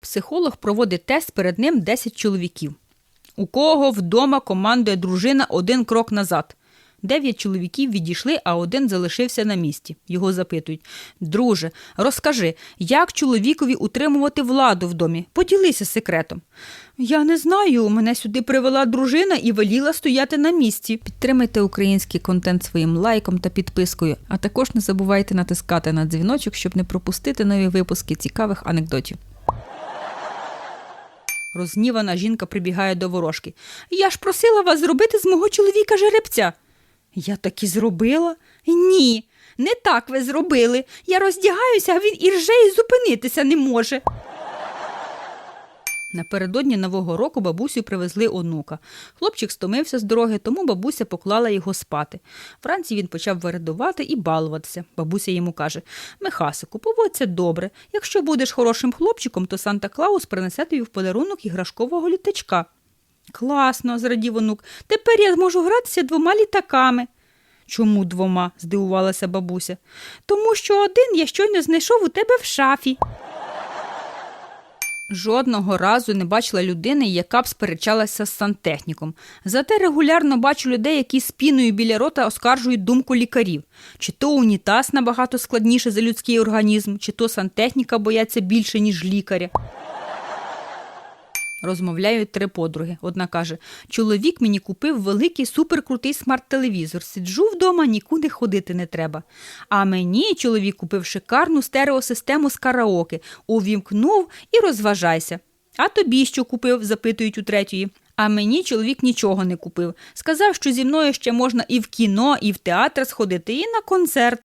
Психолог проводить тест перед ним 10 чоловіків. У кого вдома командує дружина один крок назад. Дев'ять чоловіків відійшли, а один залишився на місці. Його запитують: Друже, розкажи, як чоловікові утримувати владу в домі? Поділися секретом. Я не знаю. Мене сюди привела дружина і веліла стояти на місці. Підтримайте український контент своїм лайком та підпискою, а також не забувайте натискати на дзвіночок, щоб не пропустити нові випуски цікавих анекдотів. Рознівана жінка прибігає до ворожки. Я ж просила вас зробити з мого чоловіка жеребця. Я так і зробила? Ні, не так ви зробили. Я роздягаюся, а він і рже і зупинитися не може. Напередодні Нового року бабусю привезли онука. Хлопчик стомився з дороги, тому бабуся поклала його спати. Вранці він почав вередувати і балуватися. Бабуся йому каже: Михасику, поводься добре. Якщо будеш хорошим хлопчиком, то Санта Клаус принесе тобі в подарунок іграшкового літачка. Класно, зрадів онук. Тепер я зможу гратися двома літаками. Чому двома? здивувалася бабуся. Тому що один я щойно знайшов у тебе в шафі. Жодного разу не бачила людини, яка б сперечалася з сантехніком. Зате регулярно бачу людей, які з піною біля рота оскаржують думку лікарів. Чи то унітаз набагато складніше за людський організм, чи то сантехніка бояться більше, ніж лікаря. Розмовляють три подруги. Одна каже: чоловік мені купив великий суперкрутий смарт-телевізор. Сиджу вдома, нікуди ходити не треба. А мені чоловік купив шикарну стереосистему з караоке, увімкнув і розважайся. А тобі що купив? запитують у третьої. А мені чоловік нічого не купив. Сказав, що зі мною ще можна і в кіно, і в театр сходити, і на концерт.